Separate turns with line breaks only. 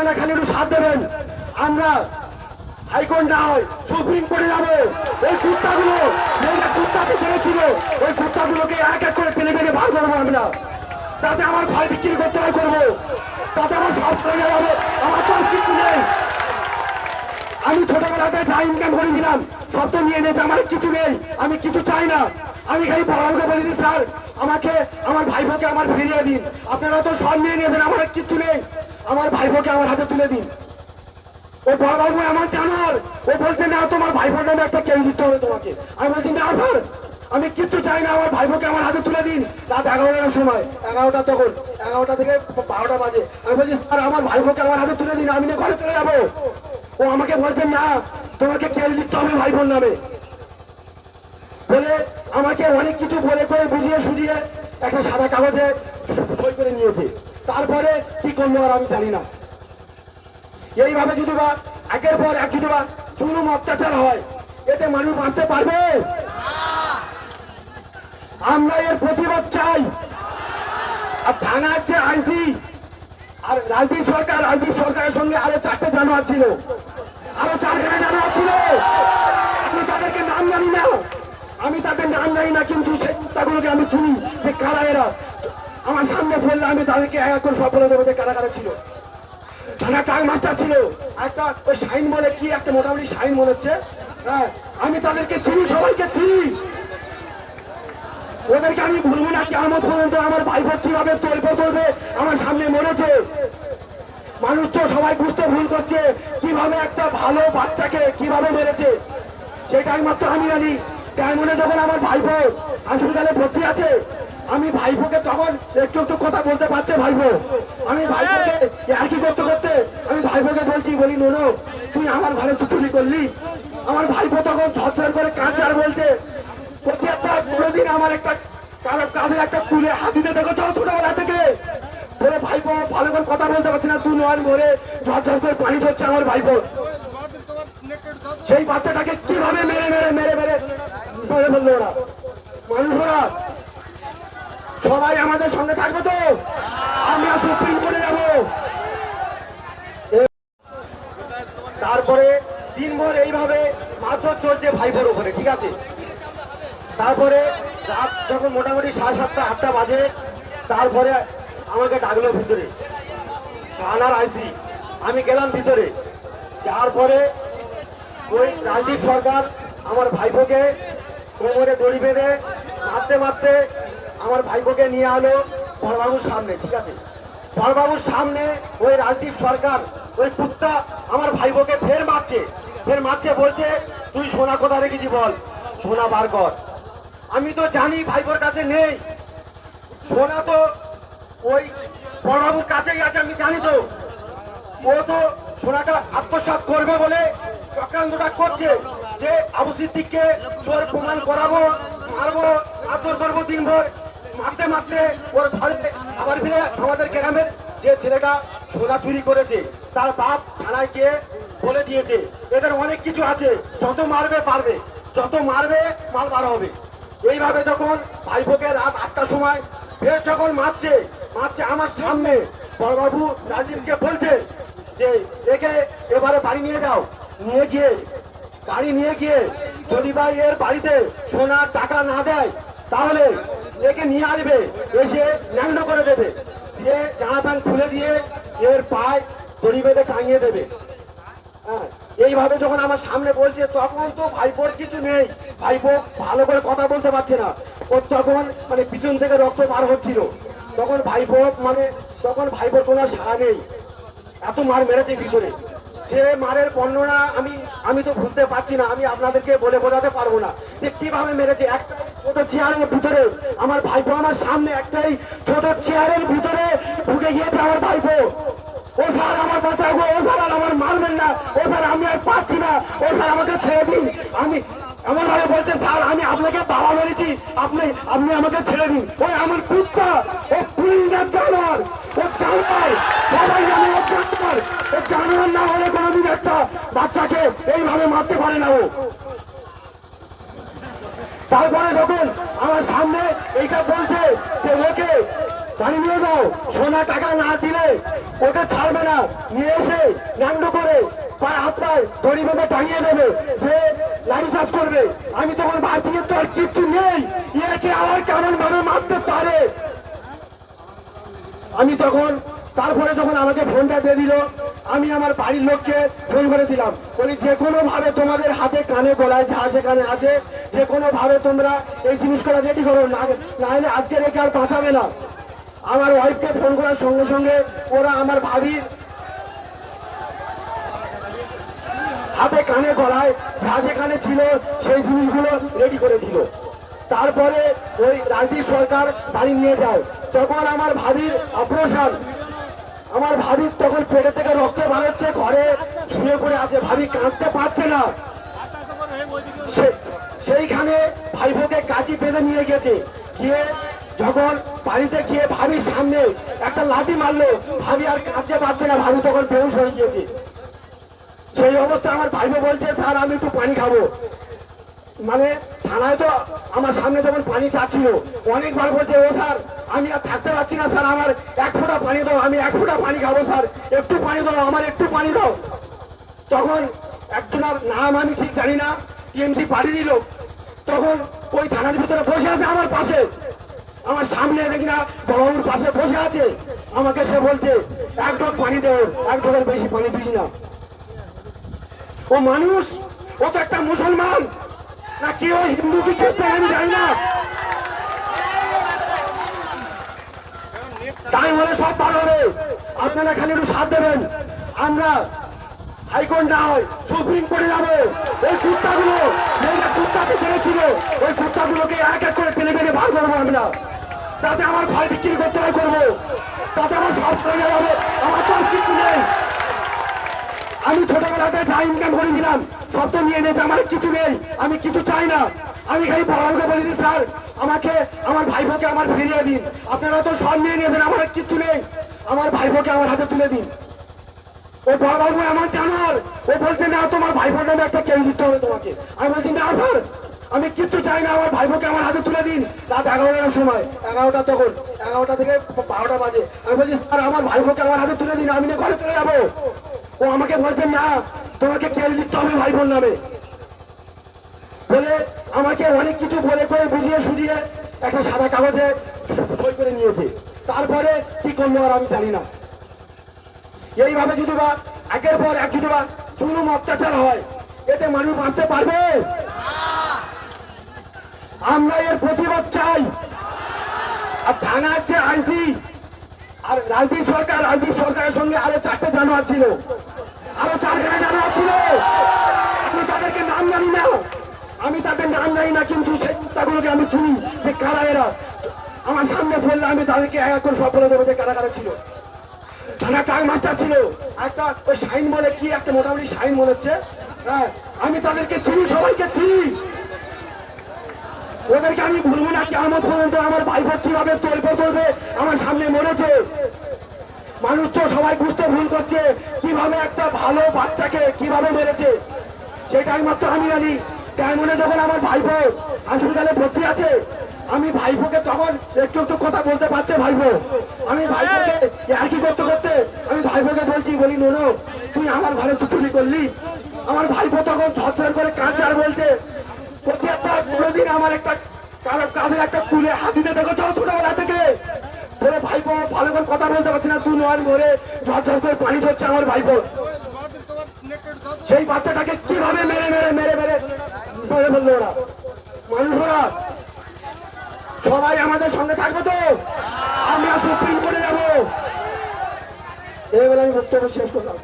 আপনারা খালি একটু সাথ দেবেন। আমরা হাইকোর্ট না হয় সুপ্রিম কোর্টে যাব। ওই কুত্তাগুলো কুত্তা পেছনে ছিল, ওই কুত্তাগুলোকে এক এক করে টেনে টেনে বার করব আমরা। তাতে আমার ঘর বিক্রি করতে হয় করব। তাতে আমার সব চলে যাবে, আমার তো কিছু নেই। আমি ছোটবেলাতে যা ইনকাম করেছিলাম, সব তো নিয়ে নিয়েছে আমার কিছু নেই, আমি কিছু চাই না। আমি খালি বাবাকে বলেছি স্যার, আমাকে, আমার ভাইপোকে আমার ফিরিয়ে দিন। আপনারা তো সব নিয়ে নিয়েছেন, আমার কিচ্ছু নেই। আমার ভাইপোকে আমার হাতে তুলে দিন। ও বড়বাবু, আমার জানার ও বলছে, না, তোমার ভাইপোর নামে একটা কেউ দিতে হবে তোমাকে। আমি বলছি, না, স্যার, আমি কিচ্ছু চাই না, আমার ভাইপোকে আমার হাতে তুলে দিন। রাত এগারোটার সময়, এগারোটা তখন, এগারোটা থেকে বারোটা বাজে। আমি বলছি, স্যার, আমার ভাইপোকে আমার হাতে তুলে দিন, আমি না ঘরে চলে যাব। ও আমাকে বলছে, না, তোমাকে কেস লিখতে হবে ভাইপোর নামে। বলে আমাকে অনেক কিছু বলে করে বুঝিয়ে সুঝিয়ে একটা সাদা কাগজে সই করে নিয়েছে। তারপরে কি করল আর আমি জানি না। এইভাবে যদি বা একের পর এক যদি বা জুলুম অত্যাচার হয়, এতে মানুষ বাঁচতে পারবে? আমরা এর প্রতিবাদ চাই। আর থানার যে আইসি আর রাজদীপ সরকার, রাজদীপ সরকারের সঙ্গে আরও চারটে জানোয়ার ছিল। আরও চারখানা জানোয়ার ছিল। আমি তাদেরকে নাম জানি না। আমি তাদের নাম জানি না, কিন্তু সেই কুত্তাগুলোকে আমি চিনি যে কারা এরা। আমার সামনে পড়লে আমি তাদেরকে এক করে সব বলে দেবো যে কারা কারা ছিল। থানা টাং মাস্টার ছিল। একটা ওই সাইন বলে কি, একটা মোটামুটি সাইন মনে হচ্ছে। হ্যাঁ আমি তাদেরকে চিনি, সবাইকে চিনি। ওদেরকে আমি ভুলবো না কেমন পর্যন্ত আমার ভাইপো কীভাবে তলবে তলবে আমার সামনে মরেছে মানুষ তো সবাই বুঝতে ভুল করছে, কীভাবে একটা ভালো বাচ্চাকে কীভাবে মেরেছে। সেটা একমাত্র আমি জানি। ডায়মন্ডে যখন আমার ভাইপো হাসপাতালে ভর্তি আছে আমি ভাইপোকে তখন একটু একটু কথা বলতে পারছে ভাইপো। আমি ভাইপোকে আর কি করতে করতে আমি ভাইপোকে বলছি, বলি, নোনো, তুই আমার ঘরে চুরি করলি? আমার ভাইপো তখন ঝরঝর করে কাঁদছে আর বলছে একটা কোনোদিন আমার একটা কারও কাঁধের একটা কুলে হাতিতে দেখো চল ছোটবেলা থেকে? বলে, ভাইপো, ভালো করে কথা বলতে পারছি না তুই নয় মরে ঝরঝর করে পানি ধরছে আমার ভাইপো। সেই বাচ্চাটাকে কীভাবে মেরে মেরে মেরে মেরে মেরে ফেলল ওরা? মানুষ ওরা? সবাই আমাদের সঙ্গে থাকবে তো? আমরা সুপ্রিম কোর্টে যাব। তারপরে দিনভর এইভাবে মারধর চলছে ভাইপোর উপরে, ঠিক আছে? তারপরে রাত যখন মোটামুটি সাড়ে সাতটা, আটটা বাজে, তারপরে আমাকে ডাকলো ভিতরে, থানার আইসি। আমি গেলাম ভিতরে। যাওয়ার পরে ওই রাজদীপ সরকার আমার ভাইপোকে কোমরে দড়ি বেঁধে মারতে মারতে আমার ভাইপোকে নিয়ে আলো বড়বাবুর সামনে, ঠিক আছে? বড়বাবুর সামনে ওই রাজদীপ সরকার, ওই কুত্তা আমার ভাইপোকে ফের মারছে। ফের মারছে, বলছে, তুই সোনা কোথা রেখেছি বল? সোনা বার কর। আমি তো জানি ভাইপোর কাছে নেই। সোনা তো ওই বড়বাবুর কাছেই আছে, আমি জানি তো। ও তো সোনাটা আত্মসাৎ করবে বলে চক্রান্তটা করছে যে আবু সিদ্দিককে চোর প্রমাণ করাবো, মারবো, আদর করব দিনভর। মারতে মারতে ওর ঘরে আবার ফিরে আমাদের গ্রামের যে ছেলেটা সোনা চুরি করেছে, তার বাপ থানায় গিয়ে বলে দিয়েছে, এদের অনেক কিছু আছে, যত মারবে পারবে, যত মারবে মাল বার হবে। এইভাবে যখন ভাইপোকে রাত আটটার সময় ফের যখন মারছে মারছে আমার সামনে, বড়বাবু রাজীবকে বলছে যে, একে এবারে বাড়ি নিয়ে যাও। নিয়ে গিয়ে গাড়ি নিয়ে গিয়ে যদি ভাই এর বাড়িতে সোনার টাকা না দেয়, তাহলে একে নিয়ে আসবে এসে ন্যাংড করে দেবে। দিয়ে জামা প্যান্ট খুলে দিয়ে এর পায়ে দড়ি বেঁধে টাঙিয়ে দেবে। হ্যাঁ, এইভাবে যখন আমার সামনে বলছে তখন তো ভাইপোর কিছু নেই। ভাইপো ভালো করে কথা বলতে পারছে না। ওর তখন মানে পিছন থেকে রক্ত বার হচ্ছিল। তখন ভাইপো মানে তখন ভাইপোর কোনো সারা নেই। এত মার মেরেছে ভিতরে। সে মারের বর্ণনা আমি আমি তো ভুলতে পারছি না, আমি আপনাদেরকে বলে বোঝাতে পারব না যে কীভাবে মেরেছে। একটা ছোট চেয়ারের ভিতরে আমার ভাইপো আমার সামনে একটাই ছোট চেয়ারের ভিতরে ঢুকে গিয়েছে আমার ভাইপো। ও স্যার, আমার বাঁচাবো ও স্যার, আর আমার মারবেন না। ও স্যার, আমি আর পাচ্ছি না। ও স্যার, আমাকে ছেড়ে দিন। আমি এমন ভাবে বলছে, স্যার, আমি আপনাকে বাবা মেরেছি। আপনি আপনি আমাকে ছেড়ে দিন। ওই আমার কুত্তা, ও পুলিশের জানোয়ার। ও জানোয়ার। সবাই জানে ও জানোয়ার। ও জানোয়ার না হলে এইভাবে মারতে পারে না ও। তারপরে যখন আমার সামনে এইটা বলছে যে, ওকে, বাড়ি নিয়ে যাও। সোনা টাকা না দিলে ওকে ছাড়বে না। নিয়ে এসে ন্যাংডো করে পায়ে হাত পায়ে দড়ি বেঁধে টাঙিয়ে দেবে। যে লাঠি চার্জ করবে। আমি তখন ভাবছি তো আর কিচ্ছু নেই। একে আবার কেমন ভাবে মারতে পারে? আমি তখন, তারপরে যখন আমাকে ফোনটা দিয়ে দিল আমি আমার বাড়ির লোককে ফোন করে দিলাম। বলি, যে কোনো ভাবে তোমাদের হাতে কানে গলায় যা যেখানে আছে, যে কোনো ভাবে তোমরা এই জিনিসগুলো রেডি করো, না না হলে আজকে রেখে আর বাঁচাবে না। আমার ওয়াইফকে ফোন করার সঙ্গে সঙ্গে ওরা আমার ভাবির হাতে কানে গলায় যা যেখানে ছিল সেই জিনিসগুলো রেডি করে দিল। তারপরে ওই রাজদীপ সরকার বাড়ি নিয়ে যায়। তখন আমার ভাবির অপারেশন আমার ভাবির তখন পেটে থেকে রক্ত বাড়াচ্ছে ঘরে শুয়ে পড়ে আছে। ভাবি কাঁদতে পারছে না। সেইখানে ভাইবোকে কাঁচি বেঁধে নিয়ে গেছে। গিয়ে যখন বাড়িতে গিয়ে ভাবির সামনে একটা লাঠি মারলো, ভাবি আর কাঁদতে পারছে না। ভাবি তখন বেহুশ হয়ে গিয়েছে। সেই অবস্থা আমার ভাইবো বলছে, স্যার, আমি একটু পানি খাব। মানে থানায় তো আমার সামনে যখন পানি চাচ্ছিল, অনেকবার বলছে, ও স্যার, আমি আর থাকতে পারছি না, স্যার, আমার এক ফোঁটা পানি দাও, আমি এক ফোঁটা পানি খাব, স্যার, একটু পানি দাও, আমার একটু পানি দাও। তখন একজনের নাম আমি ঠিক জানি না, টিএমসি পার্টিরই লোক। তখন ওই থানার ভিতরে বসে আছে আমার পাশে। আমার সামনে দেখি না, বড়বাবুর পাশে বসে আছে। আমাকে সে বলছে, এক ঢোক পানি দেও এক ঢোকের বেশি পানি দিস না। ও মানুষ, ও তো একটা মুসলমান। না কি ও হিন্দু কি খ্রিস্টান আমি জানি না। টাইম হলে সব ভালো হবে। আপনারা খালি একটু সাথ দেবেন। আমরা হাইকোর্ট না হয় সুপ্রিম কোর্টে যাব। ওই কুত্তাগুলো কুত্তা পেছনে ছিল ওই কুত্তাগুলোকে এক এক করে টেনে টেনে বার করব আমরা। তাতে আমার ঘর বিক্রি করতে হয় করব। তাতে আমার সব চলে যাবে আমার তো আর কিছু নেই আমি ছোটবেলাতে যা ইনকাম করেছিলাম, সব তো নিয়ে নিয়েছে আমার কিছু নেই, আমি কিছু চাই না। আমি খালি বড়বাবুকে বলেছি স্যার, আমাকে, আমার ভাইপোকে আমার ফিরিয়ে দিন। আপনারা তো সব নিয়ে নিয়েছেন, আমার কিচ্ছু নেই। আমার ভাইপোকে আমার হাতে তুলে দিন। ও বড়বাবু আমার জানার ও বলছে, না, তোমার ভাইপোর নামে একটা কেউ দিতে হবে তোমাকে। আমি বলছি, না, স্যার, আমি কিচ্ছু চাই না, আমার ভাইপোকে আমার হাতে তুলে দিন। রাত এগারোটার সময়, এগারোটা তখন, এগারোটা থেকে বারোটা বাজে। আমি বলছি, স্যার, আমার ভাইপোকে আমার হাতে তুলে দিন, আমি না ঘরে চলে যাব। ও আমাকে বলছে, না, তোমাকে কেউ লিখতে হবে ভাই বোন নামে। বলে আমাকে অনেক কিছু বলে করে বুঝিয়ে সুঝিয়ে একটা সাদা কাগজে সই করে নিয়েছে। তারপরে কি করল আর আমি জানি না। এইভাবে যদি বা একের পর এক যদি বা জুলুম অত্যাচার হয়, এতে মানুষ বাঁচতে পারবে? আমরা এর প্রতিবাদ চাই। আর থানার যে আইসি আর রাজদীপ সরকার, রাজদীপ সরকারের সঙ্গে আরও চারটে জানোয়ার ছিল। আরও চারখানা জানোয়ার ছিল। আমি তাদেরকে নাম জানি না। আমি তাদের নাম জানি না, কিন্তু সেই কুত্তাগুলোকে আমি চিনি যে কারা এরা। আমার সামনে বললে আমি তাদেরকে এক করে সব দেবো যে কারা কারা ছিল। থানা টাং মাস্টার ছিল। একটা ওই শাইন বলে কি, একটা মোটামুটি শাইন মনে হচ্ছে। হ্যাঁ আমি তাদেরকে চিনি, সবাইকে চিনি। ওদেরকে আমি ভুলবো না কেমন পর্যন্ত আমার ভাইপো কীভাবে তলবে তলবে আমার সামনে মরেছে মানুষ তো সবাই বুঝতে ভুল করছে, কীভাবে একটা ভালো বাচ্চাকে কীভাবে মেরেছে। সেটাই মাত্র আমি জানি। ডায়মন্ডে যখন আমার ভাইপো হাসপাতালে ভর্তি আছে, আমি ভাইপোকে তখন একটু একটু কথা বলতে পারছে ভাইপো। আমি ভাইপোকে কি করতে করতে, আমি ভাইপোকে বলছি, বলি, নোনো, তুই আমার ঘরে চুটুরি করলি? আমার ভাইপো তখন ঝরঝর করে কাঁদছে আর একটা কোনোদিন আমার একটা কারও কাঁধের একটা ছোটবেলা থেকে। ভাইপো, ভালো করে কথা বলতে পারছি না, তুই নয় পানি ধরছে আমার ভাইপো। সেই বাচ্চাটাকে কীভাবে মেরে মেরে মেরে মেরে মেরে ফেলল ওরা? মানুষ ওরা? সবাই আমাদের সঙ্গে থাকবে তো? আমরা সুপ্রিম কোর্টে যাব। এইবার আমি বক্তব্য শেষ করলাম।